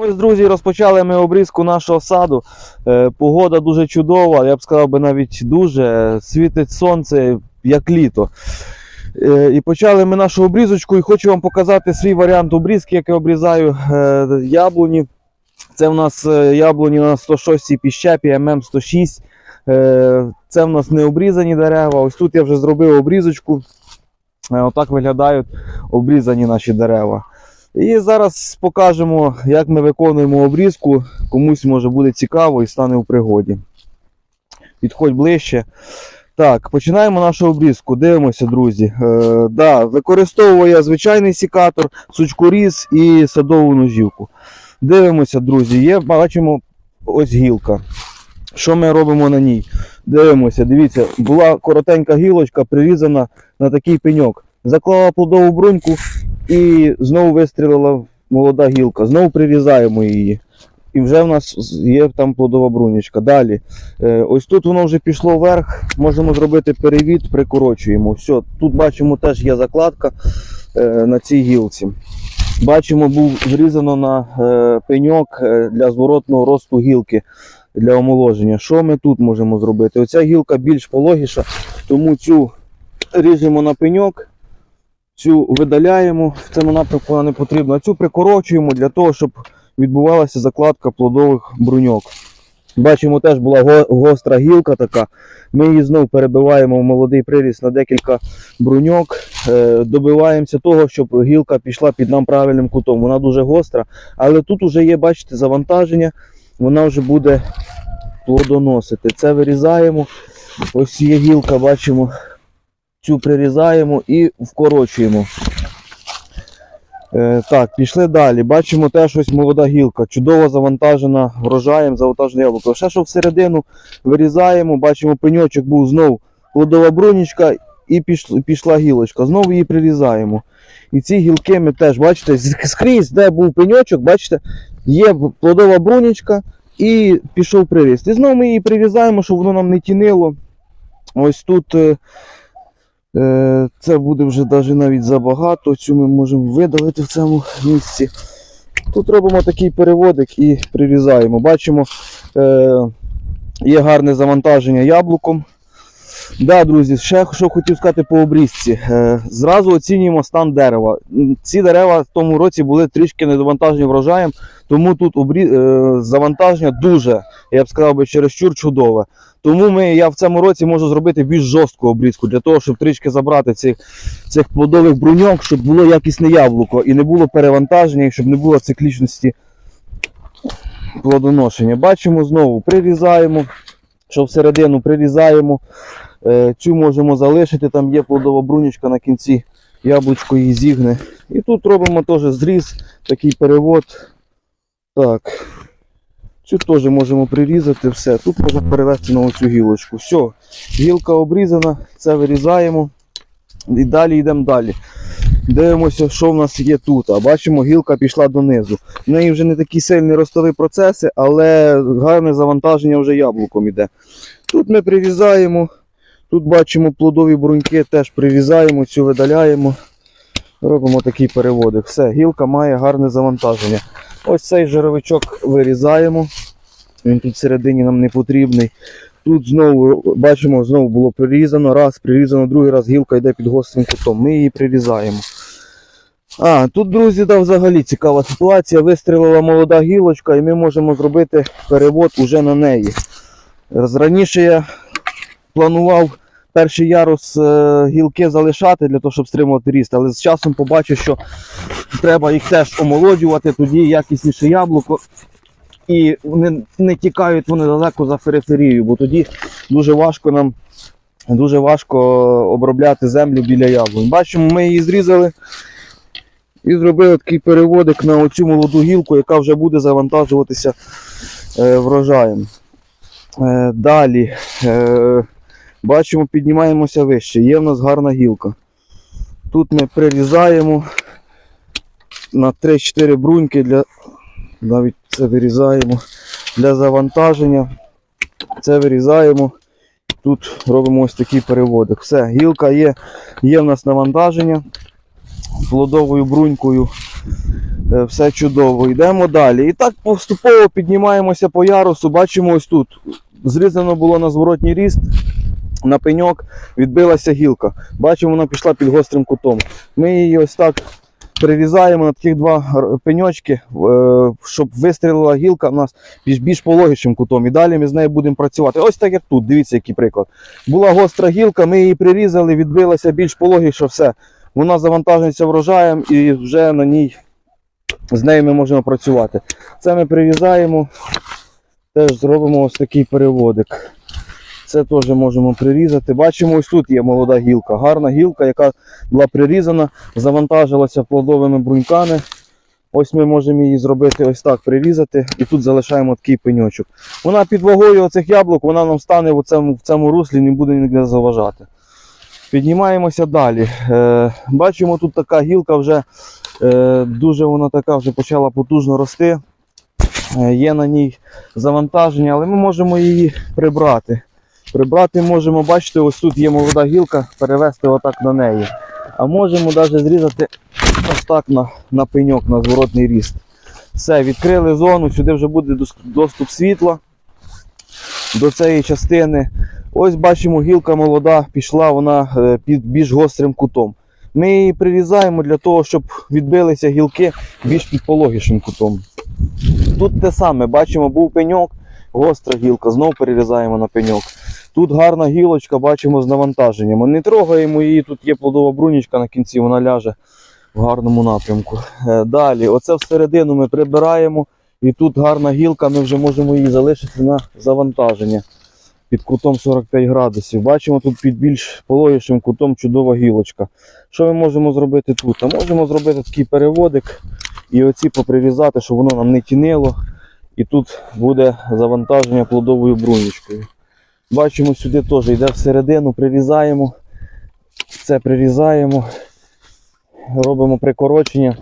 Ось, друзі, розпочали ми обрізку нашого саду. Е, Погода дуже чудова, я б сказав би навіть дуже. Світить сонце, як літо. Е, І почали ми нашу обрізочку і хочу вам показати свій варіант обрізки, як я обрізаю е, яблуні. Це в нас е, яблуні на 106 піщепі ММ106. Е, Це в нас не обрізані дерева. Ось тут я вже зробив обрізочку. Е, Отак виглядають обрізані наші дерева. І зараз покажемо, як ми виконуємо обрізку. Комусь може буде цікаво і стане у пригоді. Підходь ближче. Так, починаємо нашу обрізку. Дивимося, друзі. Е, да, використовую я звичайний сікатор, сучкоріз і садову ножівку. Дивимося, друзі, є, бачимо ось гілка. Що ми робимо на ній? Дивимося, дивіться, була коротенька гілочка прирізана на такий пеньок. Заклала плодову бруньку і знову вистрілила молода гілка. Знову прирізаємо її. І вже в нас є там плодова брунічка. Далі. Е, ось тут воно вже пішло вверх. Можемо зробити перевід, прикорочуємо. Все, тут бачимо теж є закладка е, на цій гілці. Бачимо, був зрізано на е, пеньок для зворотного росту гілки для омоложення. Що ми тут можемо зробити? Оця гілка більш пологіша, тому цю ріжемо на пеньок, цю видаляємо, в цьому напрямку вона не потрібна, цю прикорочуємо для того, щоб відбувалася закладка плодових бруньок. Бачимо, теж була гостра гілка така. Ми її знову перебиваємо в молодий приріст на декілька бруньок. Е, добиваємося того, щоб гілка пішла під нам правильним кутом. Вона дуже гостра, але тут вже є, бачите, завантаження, вона вже буде плодоносити. Це вирізаємо. Ось є гілка, бачимо, цю прирізаємо і вкорочуємо. Е, так, пішли далі. Бачимо теж ось молода гілка, чудово завантажена врожаєм, завантажена яблуко. Ще що всередину вирізаємо, бачимо, пеньочок був знов плодова брунічка і пішла, гілочка. Знову її прирізаємо. І ці гілки ми теж, бачите, скрізь, де був пеньочок, бачите, є плодова брунічка і пішов приріст. І знову ми її прирізаємо, щоб воно нам не тінило. Ось тут. Е, Це буде вже навіть забагато. Цю ми можемо видалити в цьому місці. Тут робимо такий переводик і прирізаємо. Бачимо, е, є гарне завантаження яблуком. Да, друзі, ще що хотів сказати по обрізці. Е, Зразу оцінюємо стан дерева. Ці дерева в тому році були трішки недовантажені врожаєм, тому тут обрі... е, завантаження дуже, я б сказав би, чересчур чудове. Тому ми, я в цьому році можу зробити більш жорстку обрізку для того, щоб трішки забрати цих, цих плодових бруньок, щоб було якісне яблуко і не було перевантаження, щоб не було циклічності плодоношення. Бачимо знову, прирізаємо, що всередину прирізаємо. Е, Цю можемо залишити, там є плодова брунічка на кінці, яблучко її зігне. І тут робимо теж зріз, такий перевод. Так. Цю теж можемо прирізати, все. Тут можемо перевести на оцю гілочку. Все, гілка обрізана, це вирізаємо. І далі йдемо далі. Дивимося, що в нас є тут. А бачимо, гілка пішла донизу. В неї вже не такі сильні ростові процеси, але гарне завантаження вже яблуком іде. Тут ми прирізаємо. Тут бачимо плодові бруньки, теж прирізаємо, цю видаляємо. Робимо такий переводик. Все, гілка має гарне завантаження. Ось цей жировичок вирізаємо. Він тут всередині нам не потрібний. Тут знову бачимо, знову було прирізано, раз, прирізано, другий раз гілка йде під гострим кутом. Ми її прирізаємо. А, тут, друзі, да, взагалі цікава ситуація. Вистрілила молода гілочка, і ми можемо зробити перевод уже на неї. Раніше я планував перший ярус е, гілки залишати для того, щоб стримувати ріст, але з часом побачив, що треба їх теж омолоджувати, тоді якісніше яблуко. І вони не тікають вони далеко за периферією, бо тоді дуже важко нам дуже важко обробляти землю біля яблунь. Бачимо, ми її зрізали і зробили такий переводик на оцю молоду гілку, яка вже буде завантажуватися е, врожаєм. Е, далі бачимо, піднімаємося вище. Є в нас гарна гілка. Тут ми прирізаємо на 3-4 бруньки для навіть це вирізаємо для завантаження. Це вирізаємо. Тут робимо ось такий переводик. Все, гілка є, є в нас навантаження. плодовою брунькою. Е, Все чудово. Йдемо далі. І так поступово піднімаємося по ярусу. Бачимо ось тут. Зрізано було на зворотній ріст, на пеньок відбилася гілка. Бачимо, вона пішла під гострим кутом. Ми її ось так прирізаємо на таких два пеньочки, е, щоб вистрілила гілка в нас більш, більш пологішим кутом. І далі ми з нею будемо працювати. Ось так як тут, дивіться, який приклад. Була гостра гілка, ми її прирізали, відбилася більш пологіше, все. Вона завантажується врожаєм і вже на ній з нею ми можемо працювати. Це ми прирізаємо, теж зробимо ось такий переводик. Це теж можемо прирізати. Бачимо, ось тут є молода гілка. Гарна гілка, яка була прирізана, завантажилася плодовими бруньками. Ось ми можемо її зробити ось так, прирізати, і тут залишаємо такий пеньочок. Вона під вагою оцих яблук, вона нам стане в цьому, в цьому руслі, не буде ніде заважати. Піднімаємося далі. Е, бачимо, тут така гілка вже е, дуже вона така вже почала потужно рости. Е, є на ній завантаження, але ми можемо її прибрати. Прибрати можемо, бачите, ось тут є молода гілка, перевести отак на неї. А можемо навіть зрізати ось так на, на пеньок, на зворотний ріст. Все, відкрили зону, сюди вже буде доступ світла до цієї частини. Ось бачимо, гілка молода пішла, вона е, під більш гострим кутом. Ми її прирізаємо для того, щоб відбилися гілки більш під пологішим кутом. Тут те саме, бачимо, був пеньок, гостра гілка, знову перерізаємо на пеньок. Тут гарна гілочка, бачимо з навантаженням. Не трогаємо її, тут є плодова брунічка на кінці, вона ляже в гарному напрямку. Е, Далі, оце всередину ми прибираємо, і тут гарна гілка, ми вже можемо її залишити на завантаження під кутом 45 градусів. Бачимо тут під більш пологішим кутом чудова гілочка. Що ми можемо зробити тут? А можемо зробити такий переводик і оці поприрізати, щоб воно нам не тінило. І тут буде завантаження плодовою брунічкою. Бачимо, сюди теж йде всередину, прирізаємо. Це прирізаємо, робимо прикорочення.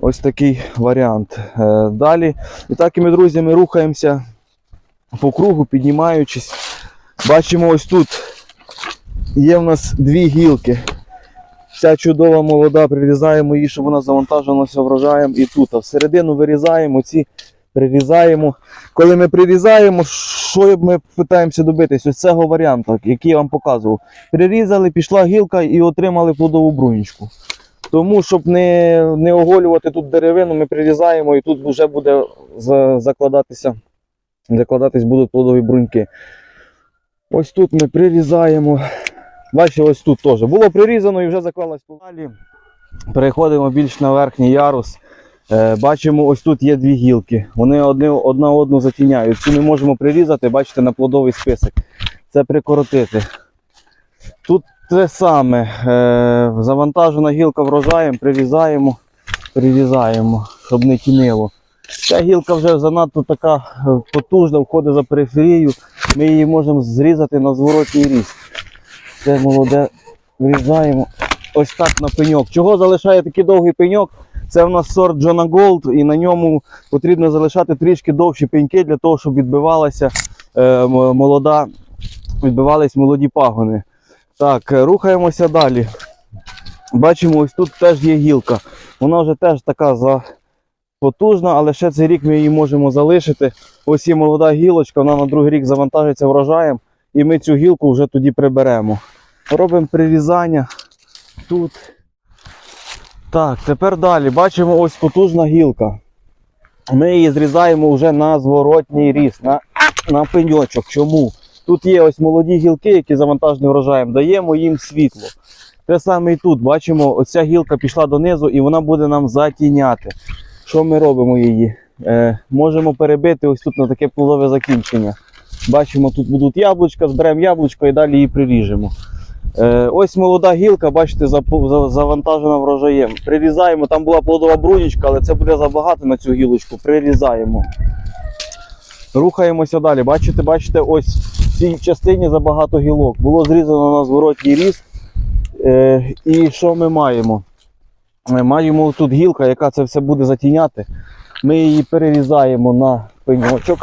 Ось такий варіант. Е, Далі, і так і ми, друзі, ми рухаємося по кругу, піднімаючись. Бачимо, ось тут є в нас дві гілки. Вся чудова молода, прирізаємо її, щоб вона завантажилася врожаєм і тут. А всередину вирізаємо ці, прирізаємо. Коли ми прирізаємо, що ми питаємося добитись? Ось цього варіанту, який я вам показував. Прирізали, пішла гілка і отримали плодову брунічку. Тому, щоб не, не оголювати тут деревину, ми прирізаємо і тут вже буде закладатися, закладатись будуть плодові бруньки. Ось тут ми прирізаємо. Бачите, ось тут теж. Було прирізано і вже заклалось далі. Переходимо більш на верхній ярус. Е, бачимо, ось тут є дві гілки. Вони одне, одна одну затіняють. Цю ми можемо прирізати, бачите, на плодовий список. Це прикоротити. Тут те саме. Е, завантажена гілка врожаєм, прирізаємо, прирізаємо, щоб не тінило. Ця гілка вже занадто така е, потужна, входить за периферію. Ми її можемо зрізати на зворотній ріст. Це молоде врізаємо ось так на пеньок. Чого залишає такий довгий пеньок? Це в нас сорт Джона Голд, і на ньому потрібно залишати трішки довші пеньки для того, щоб відбивалася е, молода, відбивались молоді пагони. Так, е, рухаємося далі. Бачимо, ось тут теж є гілка. Вона вже теж така за потужна, але ще цей рік ми її можемо залишити. Ось є молода гілочка, вона на другий рік завантажиться врожаєм, і ми цю гілку вже тоді приберемо. Робимо прирізання тут. Так, тепер далі. Бачимо ось потужна гілка. Ми її зрізаємо вже на зворотній ріст, на, на пеньочок. Чому? Тут є ось молоді гілки, які завантажені врожаєм, даємо їм світло. Те саме і тут, бачимо, оця гілка пішла донизу і вона буде нам затіняти. Що ми робимо її? Е, можемо перебити ось тут на таке плодове закінчення. Бачимо, тут будуть яблучка, зберемо яблучко і далі її приріжемо. Е, ось молода гілка, бачите, завантажена врожаєм. Прирізаємо, там була плодова брунічка, але це буде забагато на цю гілочку. Прирізаємо. Рухаємося далі. Бачите, бачите, ось в цій частині забагато гілок. Було зрізано на зворотній ріст. Е, і що ми маємо? Ми маємо тут гілка, яка це все буде затіняти. Ми її перерізаємо на пеньочок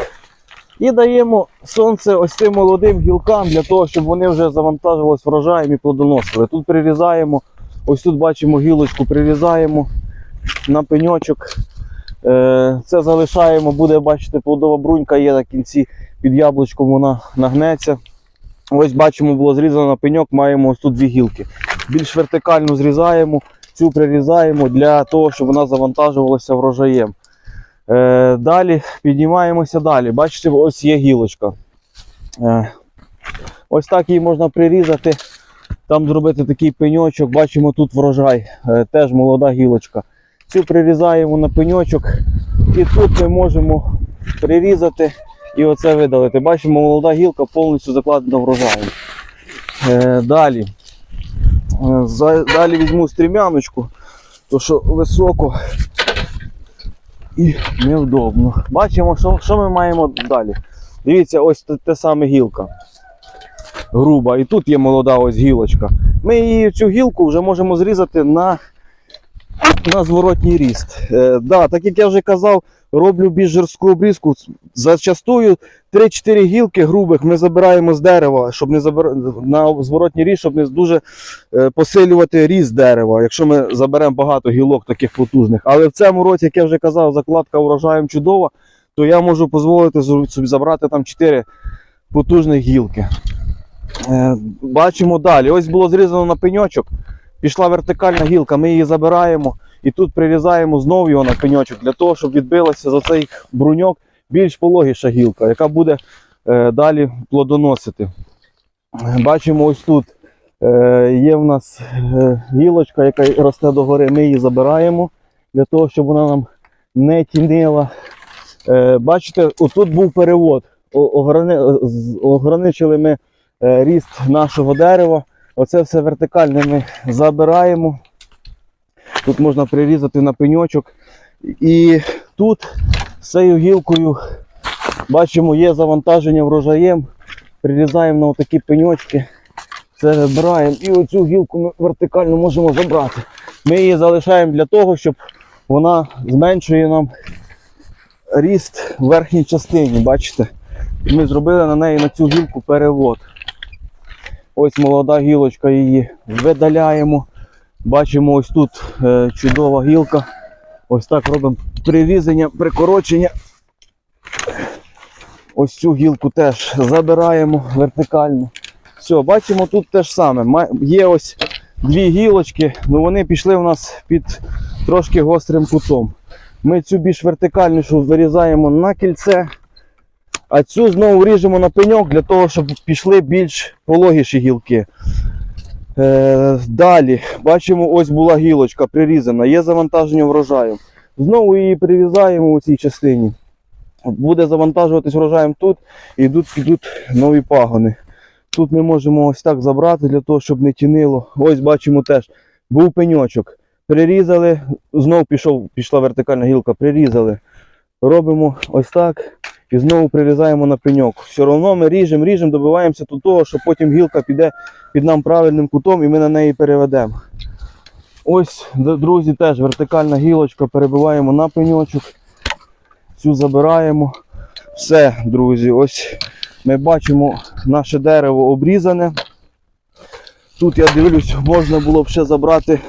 і даємо сонце ось цим молодим гілкам для того, щоб вони вже завантажились врожаєм і плодоносили. Тут прирізаємо Ось тут бачимо гілочку, прирізаємо на пеньочок. Е, Це залишаємо, буде, бачите, плодова брунька є на кінці під яблучком, вона нагнеться. Ось бачимо, було зрізано на пеньок, маємо ось тут дві гілки. Більш вертикально зрізаємо, цю прирізаємо для того, щоб вона завантажувалася врожаєм. Е, далі піднімаємося далі. Бачите, ось є гілочка. Е, ось так її можна прирізати. Там зробити такий пеньочок. Бачимо тут врожай, е, теж молода гілочка. Цю прирізаємо на пеньочок. І тут ми можемо прирізати і оце видалити. Бачимо, молода гілка повністю закладена врожаєм. Далі. Далі візьму стрімяночку, то що високо і невдобно. Бачимо, що, що ми маємо далі. Дивіться, ось те, саме гілка. Груба. І тут є молода ось гілочка. Ми її цю гілку вже можемо зрізати на, на зворотній ріст. Е, да, так як я вже казав, роблю більш жорстку обрізку. Зачастую 3-4 гілки грубих ми забираємо з дерева, щоб не забир... на зворотній ріст, щоб не дуже е, посилювати ріст дерева, якщо ми заберемо багато гілок таких потужних. Але в цьому році, як я вже казав, закладка урожаєм чудова, то я можу дозволити собі забрати там 4 потужних гілки. Е, Бачимо далі. Ось було зрізано на пеньочок, пішла вертикальна гілка, ми її забираємо і тут прирізаємо знову його на пеньочок для того, щоб відбилася за цей бруньок більш пологіша гілка, яка буде е, далі плодоносити. Бачимо ось тут е, є в нас е, гілочка, яка росте догори, ми її забираємо для того, щоб вона нам не тінила. Е, бачите, отут був перевод. Ограни- Ограничили ми е, ріст нашого дерева. Оце все вертикальне ми забираємо. Тут можна прирізати на пеньочок. І тут з цією гілкою бачимо, є завантаження врожаєм. Прирізаємо на такі пеньочки. Це вибираємо. І оцю гілку ми вертикально можемо забрати. Ми її залишаємо для того, щоб вона зменшує нам ріст в верхній частині. Бачите? Ми зробили на неї на цю гілку перевод. Ось молода гілочка її видаляємо. Бачимо, ось тут е, чудова гілка. Ось так робимо прирізання, прикорочення. Ось цю гілку теж забираємо вертикально. Все, бачимо тут те ж саме. Є ось дві гілочки, але вони пішли у нас під трошки гострим кутом. Ми цю більш вертикальнішу вирізаємо на кільце, а цю знову ріжемо на пеньок для того, щоб пішли більш пологіші гілки. Е, далі бачимо, ось була гілочка прирізана, є завантаження врожаю. Знову її прирізаємо у цій частині. Буде завантажуватись врожаєм тут, і йдуть, підуть нові пагони. Тут ми можемо ось так забрати для того, щоб не тінило. Ось бачимо теж, був пеньочок. Прирізали, знов пішов, пішла вертикальна гілка, прирізали. Робимо ось так і знову прирізаємо на пеньок. Все одно ми ріжемо, ріжемо, добиваємося до того, що потім гілка піде під нам правильним кутом і ми на неї переведемо. Ось, друзі, теж вертикальна гілочка, перебиваємо на пеньочок. Цю забираємо. Все, друзі, ось ми бачимо наше дерево обрізане. Тут я дивлюсь, можна було б ще забрати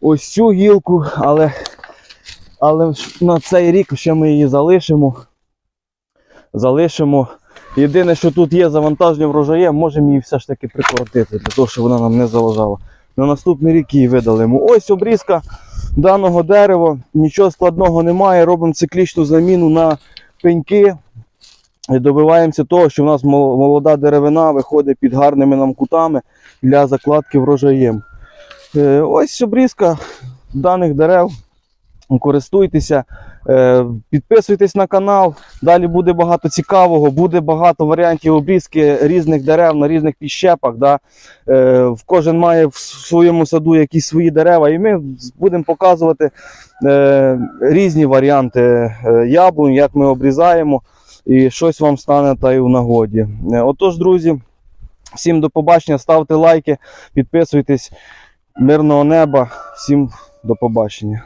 ось цю гілку, але, але на цей рік ще ми її залишимо. Залишимо. Єдине, що тут є завантаження врожаєм, можемо її все ж таки прикоротити, для того, щоб вона нам не заважала. На наступний рік її видалимо. Ось обрізка даного дерева, нічого складного немає. Робимо циклічну заміну на пеньки. І добиваємося того, що в нас молода деревина виходить під гарними нам кутами для закладки врожаєм. Е, Ось обрізка даних дерев. Користуйтеся, Е, підписуйтесь на канал. Далі буде багато цікавого, буде багато варіантів обрізки різних дерев на різних піщепах. Да? Е, Кожен має в своєму саду якісь свої дерева, і ми будемо показувати е, різні варіанти яблунь, як ми обрізаємо, і щось вам стане та й в нагоді. Отож, друзі, всім до побачення, ставте лайки, підписуйтесь. Мирного неба, всім до побачення.